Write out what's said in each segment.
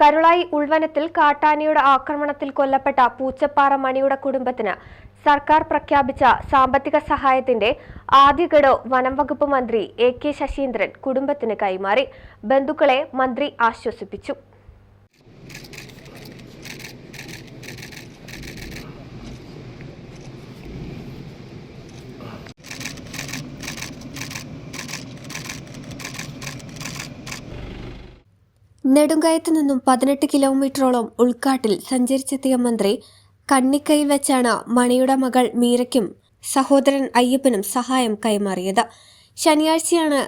Karulayi ഉൾവനത്തിൽ കാട്ടാനയുടെ ആക്രമണത്തിൽ കൊല്ലപ്പെട്ട പൂച്ചപ്പാറ മണിയുടെ കുടുംബത്തിന് സർക്കാർ പ്രഖ്യാപിച്ച സാമ്പത്തിക സഹായത്തിന്റെ ആദ്യഗഡു വനം വകുപ്പ് മന്ത്രി എ കെ ശശീന്ദ്രൻ കുടുംബത്തിന് കൈമാറി. ബന്ധുക്കളെ മന്ത്രി ആശ്വസിപ്പിച്ചു. നെടുങ്കയത്തു നിന്നും പതിനെട്ട് കിലോമീറ്ററോളം ഉൾക്കാട്ടിൽ സഞ്ചരിച്ചെത്തിയ മന്ത്രി കണ്ണിക്കൈ വെച്ചാണ് മണിയുടെ മകൾ മീരയ്ക്കും സഹോദരൻ അയ്യപ്പനും സഹായം കൈമാറിയത്. ശനിയാഴ്ചയാണ്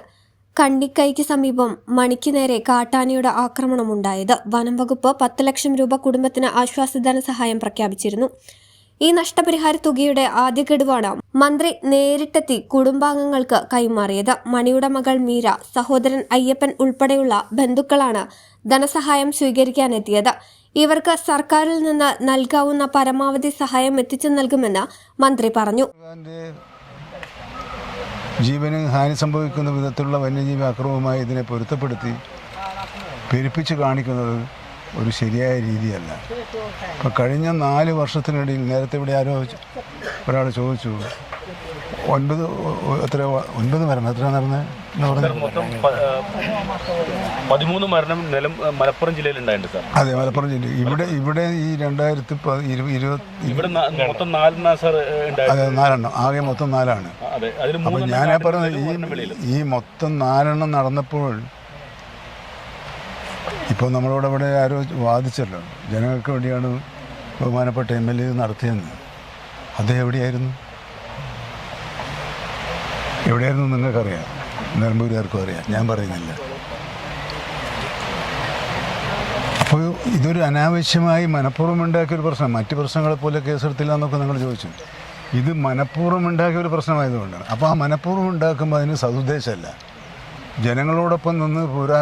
കണ്ണിക്കൈക്ക് സമീപം മണിക്ക് നേരെ കാട്ടാനയുടെ ആക്രമണമുണ്ടായത്. വനം വകുപ്പ് പത്ത് ലക്ഷം രൂപ കുടുംബത്തിന് ആശ്വാസധന സഹായം പ്രഖ്യാപിച്ചിരുന്നു. ഈ നഷ്ടപരിഹാര തുകയുടെ ആദ്യ ഗഡുവാണ് മന്ത്രി നേരിട്ടെത്തി കുടുംബാംഗങ്ങൾക്ക് കൈമാറിയത്. മണിയുടെ മകൾ മീര സഹോദരൻ അയ്യപ്പൻ ഉൾപ്പെടെയുള്ള ബന്ധുക്കളാണ് ധനസഹായം സ്വീകരിക്കാനെത്തിയത്. ഇവർക്ക് സർക്കാരിൽ നിന്ന് നൽകാവുന്ന പരമാവധി സഹായം എത്തിച്ചു നൽകുമെന്ന് മന്ത്രി പറഞ്ഞു. ജീവന് ഹാനി സംഭവിക്കുന്ന വിധത്തിലുള്ള വന്യജീവി അക്രമവുമായി ഇതിനെ പൊരുത്തപ്പെടുത്തി പെരുപ്പിച്ച് കാണിക്കുന്നത് ഒരു ശരിയായ രീതിയല്ല. ഇപ്പം കഴിഞ്ഞ നാല് വർഷത്തിനിടയിൽ നേരത്തെ ഇവിടെ ആരോ ഒരാൾ ചോദിച്ചു ഒൻപത് എത്ര ഒൻപത് മരണം എത്ര മൊത്തം പതിമൂന്ന് മരണം നിലം മലപ്പുറം ജില്ലയിൽ ഉണ്ടായിട്ടുണ്ട് സാർ. അതെ മലപ്പുറം ജില്ല. ഇവിടെ ഇവിടെ ഈ രണ്ടായിരത്തി ഇവിടെ മൊത്തം നാലെണ്ണ സാർ ഉണ്ടായിരുന്നു അതെ നാലെണ്ണം. ആകെ മൊത്തം നാലാണ്. അപ്പം നാട്ടിലും പറഞ്ഞത് ഈ ഈ മൊത്തം നാലെണ്ണം നടന്നപ്പോൾ ഇപ്പോൾ നമ്മളോട് ഇവിടെ ആരോ വാദിച്ചല്ലോ. ജനങ്ങൾക്ക് വേണ്ടിയാണ് ബഹുമാനപ്പെട്ട എം എൽ എ നടത്തിയെന്ന്. അദ്ദേഹം എവിടെയായിരുന്നു? എവിടെയായിരുന്നു നിങ്ങൾക്കറിയാം? നിലമ്പൂരുകാർക്കും അറിയാം. ഞാൻ പറയുന്നില്ല. അപ്പോൾ ഇതൊരു അനാവശ്യമായി മനഃപൂർവം ഉണ്ടാക്കിയ ഒരു പ്രശ്നം. മറ്റ് പ്രശ്നങ്ങളെ പോലെ കേസെടുത്തില്ല എന്നൊക്കെ നിങ്ങൾ ചോദിച്ചു. ഇത് മനഃപൂർവം ഉണ്ടാക്കിയ ഒരു പ്രശ്നമായതുകൊണ്ടാണ്. അപ്പോൾ ആ മനഃപൂർവം ഉണ്ടാക്കുമ്പോൾ അതിന് സതുദ്ദേശമല്ല. ജനങ്ങളോടൊപ്പം നിന്ന് പോരാ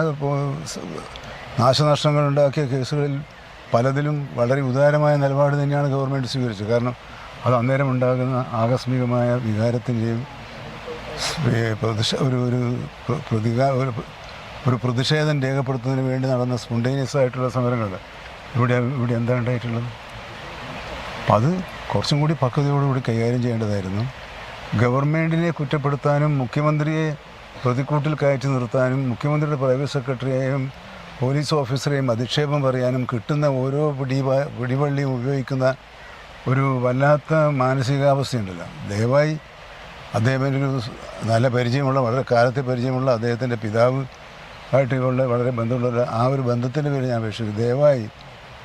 നാശനഷ്ടങ്ങൾ ഉണ്ടാക്കിയ കേസുകളിൽ പലതിലും വളരെ ഉദാരമായ നിലപാട് തന്നെയാണ് ഗവൺമെന്റ് സ്വീകരിച്ചത്. കാരണം അത് അന്നേരം ഉണ്ടാകുന്ന ആകസ്മികമായ വികാരത്തിന്റെയും പ്രതിഷ ഒരു ഒരു പ്ര- പ്രതികാ ഒരു ഒരു പ്രതിഷേധം രേഖപ്പെടുത്തുന്നതിന് വേണ്ടി നടന്ന സ്പോണ്ടേനിയസ് ആയിട്ടുള്ള സമരങ്ങൾ. ഇവിടെ ഇവിടെ എന്താ ഉണ്ടായിട്ടുള്ളത്? അപ്പം അത് കുറച്ചും കൂടി പക്വതയോടുകൂടി കൈകാര്യം ചെയ്യേണ്ടതായിരുന്നു. ഗവൺമെന്റിനെ കുറ്റപ്പെടുത്താനും മുഖ്യമന്ത്രിയെ പ്രതിക്കൂട്ടിൽ കയറ്റി നിർത്താനും മുഖ്യമന്ത്രിയുടെ പ്രൈവറ്റ് സെക്രട്ടറിയെയും പോലീസ് ഓഫീസറെയും അധിക്ഷേപം പറയാനും കിട്ടുന്ന ഓരോ പിടി പിടിവള്ളിയും ഉപയോഗിക്കുന്ന ഒരു വല്ലാത്ത മാനസികാവസ്ഥയുണ്ടല്ലോ. ദയവായി അദ്ദേഹത്തിന്റെ ഒരു നല്ല പരിചയമുള്ള വളരെ കാലത്തെ പരിചയമുള്ള അദ്ദേഹത്തിന്റെ പിതാവ് ആയിട്ടുള്ള വളരെ ബന്ധമുള്ള ആ ഒരു ബന്ധത്തിന്റെ പേര് ഞാൻ അപേക്ഷിച്ചു. ദയവായി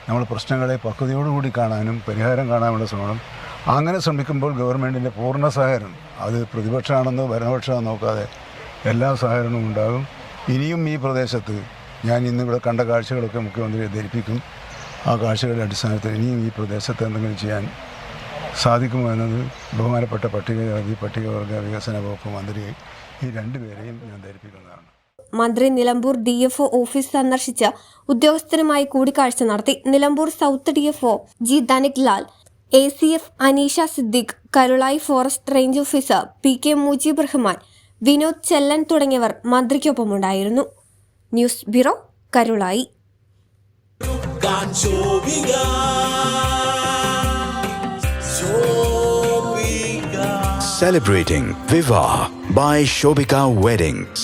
നമ്മൾ പ്രശ്നങ്ങളെ പക്വതയോടുകൂടി കാണാനും പരിഹാരം കാണാനുള്ള ശ്രമം. അങ്ങനെ ശ്രമിക്കുമ്പോൾ ഗവൺമെന്റിന്റെ പൂർണ സഹകരണം അത് പ്രതിപക്ഷമാണെന്നോ ഭരണപക്ഷമാണെന്നോ നോക്കാതെ എല്ലാ സഹകരണവും ഉണ്ടാകും. ഇനിയും ഈ പ്രദേശത്ത് ഞാൻ ഇന്നിവിടെ കണ്ട കാഴ്ചകളൊക്കെ മുഖ്യമന്ത്രിയെ ധരിപ്പിക്കും. ആ കാഴ്ചകളുടെ അടിസ്ഥാനത്തിൽ ഇനിയും ഈ പ്രദേശത്ത് എന്തെങ്കിലും ചെയ്യാൻ സാധിക്കുമോ എന്നത് ബഹുമാനപ്പെട്ട പട്ടികജാതി പട്ടികവർഗ വികസന വകുപ്പ് മന്ത്രി ഈ രണ്ടുപേരെയും ഞാൻ ധരിപ്പിക്കുന്നതാണ്. മന്ത്രി Nilambur D F O office സന്ദർശിച്ച് ഉദ്യോഗസ്ഥരുമായി കൂടിക്കാഴ്ച നടത്തി. Nilambur south D F O G Dhanik Lal A C F Aneesha Siddique Karulayi forest range officer P K Mujeeb Rahman Vinod Chellan തുടങ്ങിയവർ മന്ത്രിക്കൊപ്പമുണ്ടായിരുന്നു news bureau Karulayi Celebrating Viva by Shobika Weddings.